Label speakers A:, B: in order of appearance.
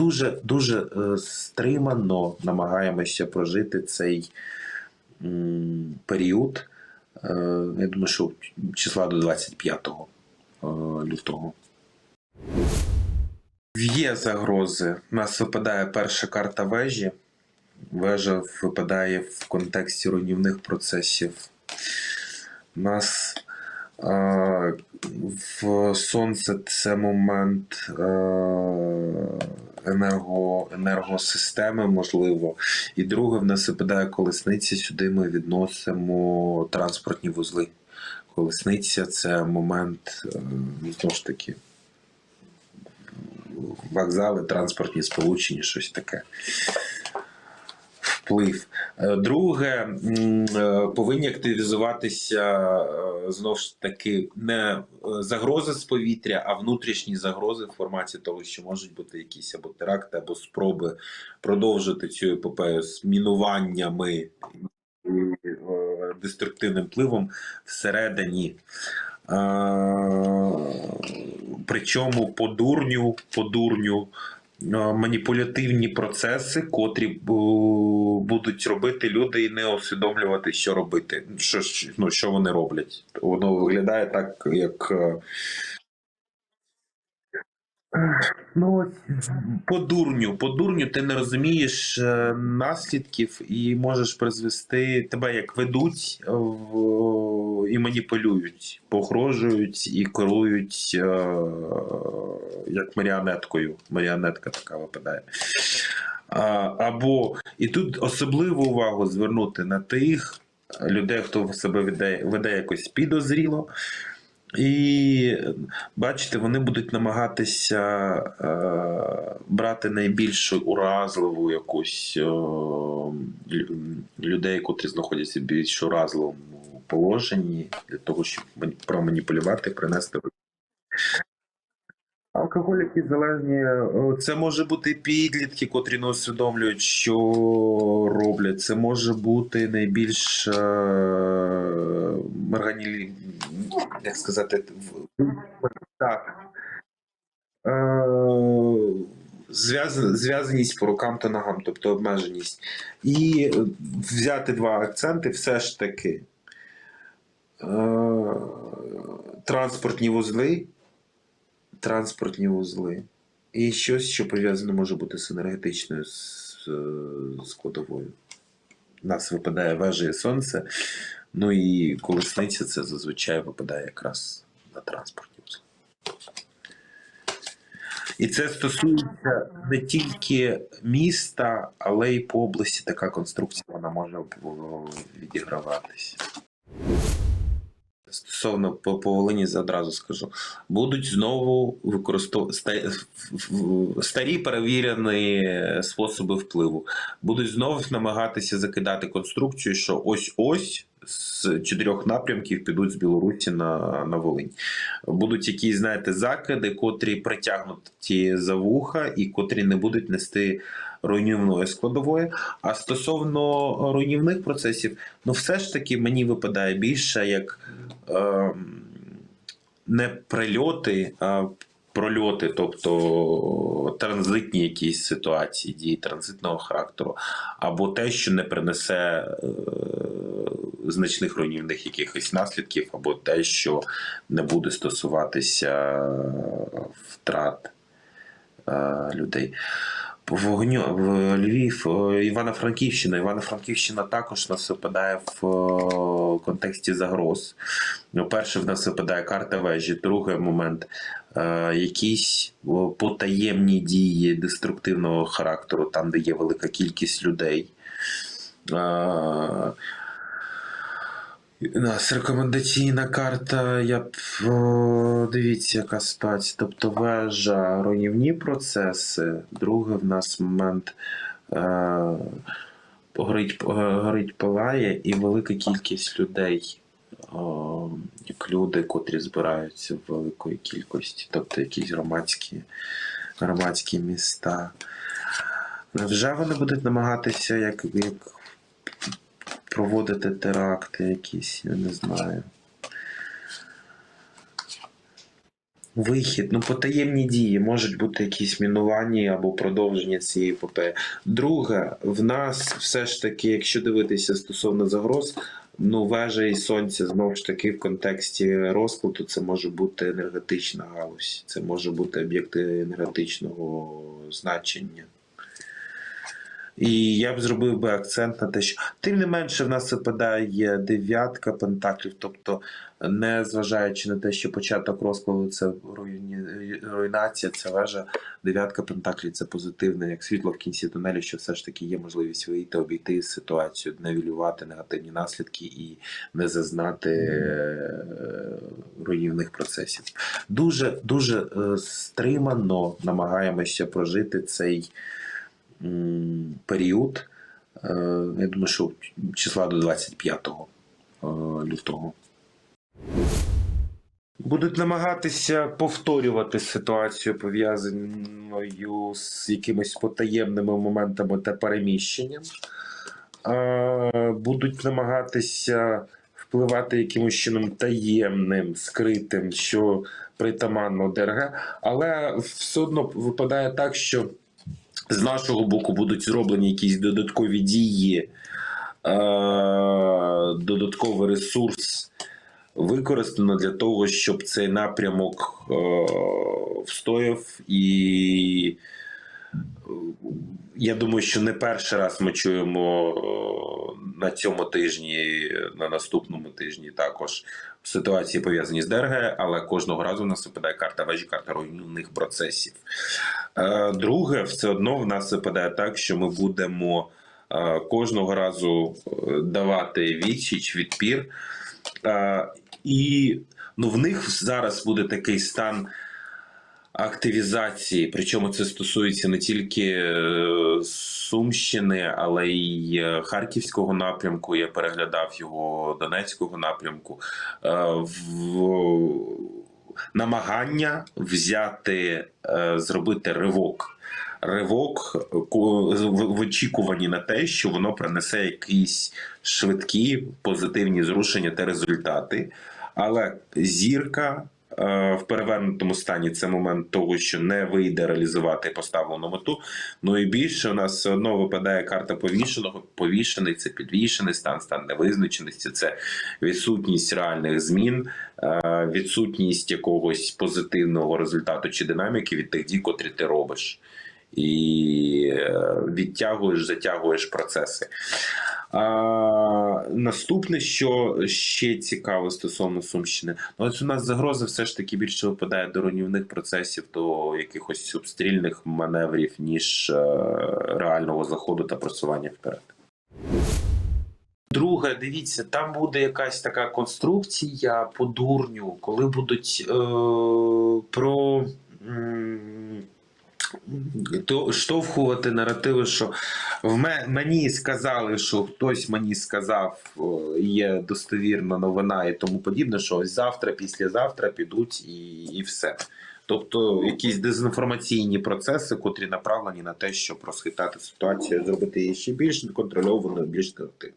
A: дуже дуже е, стримано намагаємося прожити цей період. Е, я думаю, що числа до 25 е, лютого. Є загрози. У нас випадає перша карта вежі. Вежа випадає в контексті руйнівних процесів. У нас е, в сонце це момент е, енерго, енергосистеми, можливо. І друге, в нас випадає колесниця. Сюди ми відносимо транспортні вузли. Колесниця це момент, е, знову ж таки, вокзали, транспортні сполучення, щось таке. Вплив. Е, Друге, е, повинні активізуватися е, знову ж таки не загрози з повітря, а внутрішні загрози в форматі того, що можуть бути якісь або теракти, або спроби продовжити цю епопею з мінуваннями деструктивним впливом всередині. Причому по дурню, по дурню маніпулятивні процеси, котрі е, будуть робити люди і не усвідомлювати, що робити. Що, ну, що вони роблять. Воно виглядає так, як. е, Ну, по дурню, по дурню ти не розумієш е, наслідків і можеш призвести тебе як ведуть е, в, і маніпулюють, погрожують і керують е, як маріонеткою. Маріонетка така випадає. Або і тут особливу увагу звернути на тих людей, хто себе веде, веде якось підозріло. І бачите, вони будуть намагатися е, брати найбільш уразливу якусь е, людей, котрі знаходяться в більш уразливому положенні, для того, щоб проманіпулювати, принести. Алкоголіки залежні. е, Це може бути підлітки, котрі не усвідомлюють, що роблять. Це може бути найбільш е, органі... як сказати, в- так. Е, зв'яз- Зв'язаність по рукам та ногам, тобто обмеженість. І е, взяти два акценти все ж таки. Е, Транспортні вузли транспортні вузли і щось, що пов'язане може бути з енергетичною е, складовою. У нас випадає вежа і сонце, ну і колесниця це зазвичай випадає якраз на транспортні вузли. І це стосується не тільки міста, але й по області така конструкція вона може о, відіграватись. Стосовно по, по Волині одразу скажу, будуть знову використовувати старі перевірені способи впливу. Будуть знову намагатися закидати конструкцію, що ось ось з чотирьох напрямків підуть з Білорусі на, на Волинь. Будуть якісь, знаєте, закиди, котрі притягнуті за вуха і котрі не будуть нести руйнівної складової. А стосовно руйнівних процесів, ну все ж таки мені випадає більше як ем, не прильоти, а прольоти, тобто транзитні якісь ситуації, дії транзитного характеру, або те, що не принесе е, значних руйнівних якихось наслідків, або те, що не буде стосуватися втрат е, людей. Вогню в Львів, е, Івано-Франківщина. Івано-Франківщина також нас випадає в е, контексті загроз. Ну, перше, в нас випадає карта вежі. Другий момент е, якісь потаємні дії деструктивного характеру, там, де є велика кількість людей. Е, у нас рекомендаційна карта, я о, дивіться, яка стать. Тобто вежа, руйнівні процеси. Другий в нас момент е, горить, горить палає і велика кількість людей. О, як люди, котрі збираються в великої кількості, тобто якісь громадські, громадські міста. Вже вони будуть намагатися як, як проводити теракти якісь, я не знаю. Вихід, ну потаємні дії можуть бути якісь мінування або продовження цієї епопеї. Друге, в нас все ж таки, якщо дивитися стосовно загроз, ну вежа і сонце знову ж таки в контексті розкладу це може бути енергетична галузь, це може бути об'єкти енергетичного значення. І я б зробив би акцент на те, що тим не менше в нас випадає дев'ятка пентаклів, тобто, не зважаючи на те, що початок розкладу це руйні... руйнація, це вежа, дев'ятка пентаклів це позитивне, як світло в кінці тунелю, що все ж таки є можливість вийти, обійти ситуацію, невілювати негативні наслідки і не зазнати е, руйнівних процесів. Дуже дуже е, стримано намагаємося прожити цей період. Е, Я думаю, що числа до 25 е, лютого. Будуть намагатися повторювати ситуацію, пов'язаною з якимись потаємними моментами та переміщенням. Е, Будуть намагатися впливати якимось чином таємним, скритим, що притаманно ДРГ, але все одно випадає так, що з нашого боку будуть зроблені якісь додаткові дії, е, додатковий ресурс використано для того, щоб цей напрямок е, встояв. І е, я думаю, що не перший раз ми чуємо на цьому тижні, на наступному тижні також ситуації пов'язані з ДРГ, але кожного разу в нас випадає карта вежі, карта руйнівних процесів. Е, Друге, все одно в нас випадає так, що ми будемо е, кожного разу е, давати відсіч, відпір. І ну, в них зараз буде такий стан активізації. Причому це стосується не тільки Сумщини, але й Харківського напрямку. Я переглядав його Донецького напрямку. В намагання взяти, е, зробити ривок. Ривок в очікуванні на те, що воно принесе якісь швидкі позитивні зрушення та результати. Але зірка в перевернутому стані це момент того, що не вийде реалізувати поставлену мету. Ну і більше у нас все одно випадає карта повішеного. Повішений це підвішений стан, стан невизначеності, це відсутність реальних змін, е, відсутність якогось позитивного результату чи динаміки від тих дій, котрі ти робиш. І е, відтягуєш, затягуєш процеси. А, наступне, що ще цікаво стосовно Сумщини, ну ось у нас загроза все ж таки більше випадає до руйнівних процесів, до якихось обстрільних маневрів, ніж е, реального заходу та просування вперед. Друге, дивіться, там буде якась така конструкція по дурню, коли будуть е, про. То штовхувати наративи, що в мені сказали, що хтось мені сказав, є достовірна новина і тому подібне, що ось завтра, післязавтра підуть і, і все. Тобто якісь дезінформаційні процеси, котрі направлені на те, щоб розхитати ситуацію, зробити її ще більш неконтрольованою, більш негативною.